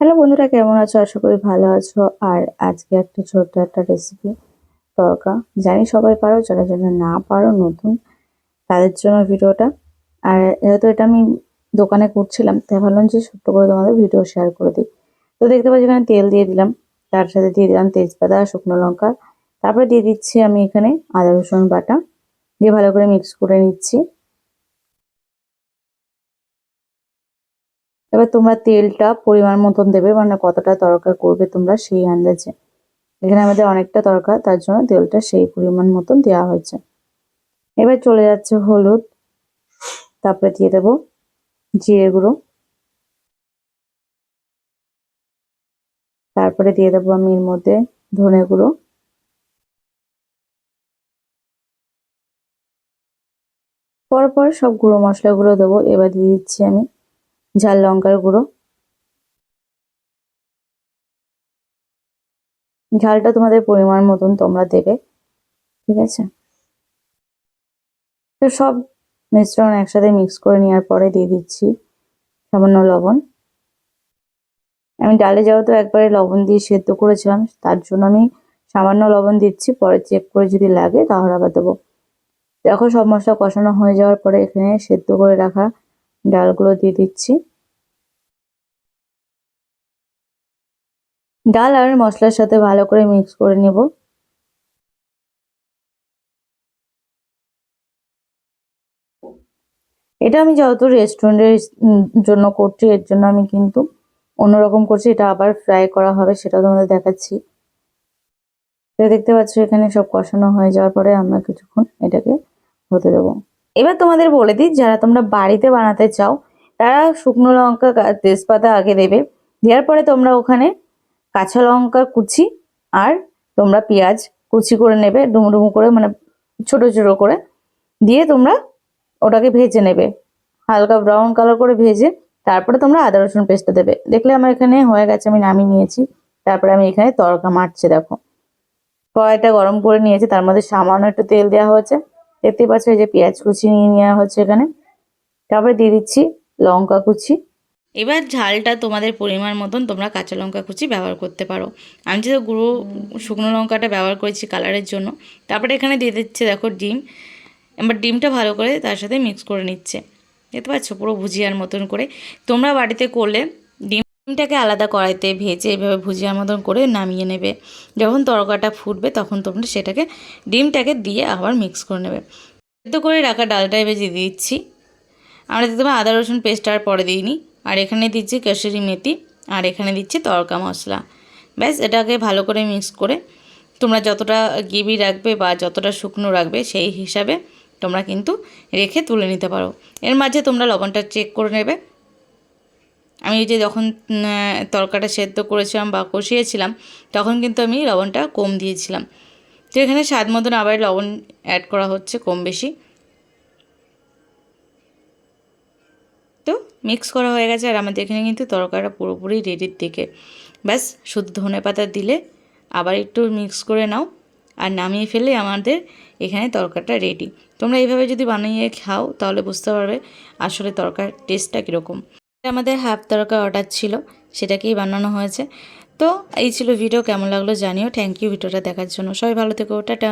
Hello বন্ধুরা, কেমন আছো? আশা করি ভালো আছো। আর আজকে একটা ছোট্ট একটা রেসিপি তরকা জানি সবাই পারো, যারা যারা না পারো, নতুন, তাদের জন্য ভিডিওটা। আর যেহেতু এটা আমি দোকানে করছিলাম, তাই ভাবলাম যে ছোট্ট করে তোমাদের ভিডিও শেয়ার করে দিই। তো দেখতে পাচ্ছি এখানে তেল দিয়ে দিলাম। তার সাথে দিয়ে দিলাম তেজপাতা, শুকনো লঙ্কা। তারপরে দিয়ে দিচ্ছি আমি এখানে আদা রসুন বাটা। দিয়ে ভালো করে মিক্স করে নিচ্ছি। এবার তোমরা তেলটা পরিমাণ মতন দেবে মানে কতটা তরকা করবে তোমরা সেই আন্দাজে। এখানে আমাদের অনেকটা তরকা তার জন্য তেলটা সেই পরিমাণ মতন দেওয়া হয়েছে। এবার চলে যাচ্ছে হলুদ। তারপরে দিয়ে দেবো জিরে গুঁড়ো। তারপরে দিয়ে দেবো আমি এর মধ্যে ধনে গুঁড়ো। পরপর সব গুঁড়ো মশলাগুলো দেবো, এবার দিয়ে দিচ্ছি আমি। ঝাল লঙ্কার গুঁড়ো। ঝালটা তোমাদের পরিমাণ মতন তোমরা দেবে, ঠিক আছে? তো সব মিশ্রণ একসাথে মিক্স করে নেওয়ার পরে দিয়ে দিচ্ছি সামান্য লবণ। আমি ডালে যাওয়া তো একবারে লবণ দিয়ে সেদ্ধ করেছিলাম, তার জন্য আমি সামান্য লবণ দিচ্ছি, পরে চেক করে যদি লাগে তাহলে আবার দেবো। দেখো সব মশলা কষানো হয়ে যাওয়ার পরে এখানে সেদ্ধ করে রাখা ডালগুলো দিয়ে দিচ্ছি। ডাল আর মশলার সাথে ভালো করে মিক্স করে নেব। এটা আমি যেহেতু রেস্টুরেন্টের জন্য করছি, এর জন্য আমি কিন্তু অন্যরকম করছি। এটা আবার ফ্রাই করা হবে, সেটা তোমাদের দেখাচ্ছি। দেখতে পাচ্ছ, এখানে সব কষানো হয়ে যাওয়ার পরে আমরা কিছুক্ষণ এটাকে হতে দেবো। এবার তোমাদের বলে দিই, যারা তোমরা বাড়িতে বানাতে চাও, তারা শুকনো লঙ্কা তেজপাতা আগে দেবে, দেওয়ার পরে তোমরা ওখানে কাঁচা লঙ্কা কুচি আর তোমরা পেঁয়াজ কুচি করে নেবে ডুমো ডুমো করে মানে ছোট ছোট করে দিয়ে তোমরা ওটাকে ভেজে নেবে। হালকা ব্রাউন কালার করে ভেজে তারপরে তোমরা আদা, রসুন পেস্টটা দেবে। দেখলে আমার এখানে হয়ে গেছে, আমি নামিয়ে নিয়েছি। তারপরে আমি এখানে তরকা মারছি, দেখো। কড়াইটা গরম করে নিয়েছি, তার মধ্যে সামান্য একটু তেল দেওয়া হয়েছে। দেখতে পাচ্ছ এই যে পেঁয়াজ কুচি নিয়ে নেওয়া হচ্ছে এখানে। তারপরে দিয়ে দিচ্ছি লঙ্কা কুচি। এবার ঝালটা তোমাদের পরিমাণ মতন তোমরা কাঁচা লঙ্কা কুচি ব্যবহার করতে পারো। আমি যেহেতু গুঁড়ো শুকনো লঙ্কাটা ব্যবহার করেছি কালারের জন্য। তারপরে এখানে দিয়ে দিচ্ছে দেখো ডিম। এবার ডিমটা ভালো করে তার সাথে মিক্স করে নিচ্ছে। দেখতে পাচ্ছ পুরো ভুজিয়ার মতন করে। তোমরা বাড়িতে করলে ডিমটাকে আলাদা কড়াইতে ভেজে এভাবে ভুজিয়ার মতন করে নামিয়ে নেবে। যখন তরকাটা ফুটবে তখন তোমরা সেটাকে ডিমটাকে দিয়ে আবার মিক্স করে নেবে। সেদ্ধ করে রাখা ডালটা দিয়ে দিচ্ছি। আমরা দেখতে আদা, রসুন পেস্ট আর পরে দিইনি আর এখানে দিচ্ছি কেশরি মেথি আর এখানে দিচ্ছি তড়কা মশলা। ব্যাস, এটাকে ভালো করে মিক্স করে তোমরা যতটা গিবি রাখবে বা যতটা শুকনো রাখবে সেই হিসাবে তোমরা কিন্তু রেখে তুলে নিতে পারো। এর মাঝে তোমরা লবণটা চেক করে নেবে। আমি যে যখন তরকাটা সেদ্ধ করেছিলাম বা কষিয়েছিলাম, তখন কিন্তু আমি লবণটা কম দিয়েছিলাম। তো এখানে স্বাদ মতন আবার লবণ অ্যাড করা হচ্ছে কম বেশি। তো মিক্স করা হয়ে গেছে, আর আমাদের এখানে কিন্তু তরকাটা পুরোপুরি রেডির দিকে। ব্যাস, শুধু ধনে পাতা দিলে আবার একটু মিক্স করে নাও, আর নামিয়ে ফেলে আমাদের এখানে তরকারিটা রেডি তোমরা এইভাবে যদি বানিয়ে খাও, তাহলে বুঝতে পারবে আসলে তরকার টেস্টটা কীরকম। আমাদের হাফ তরকা অর্ডার ছিল, সেটাকেই বানানো হয়েছে। তো এই ছিল ভিডিও কেমন লাগল জানিও। থ্যাংক ইউ ভিডিওটা দেখার জন্য। সবাই ভালো থেকো, টাটা।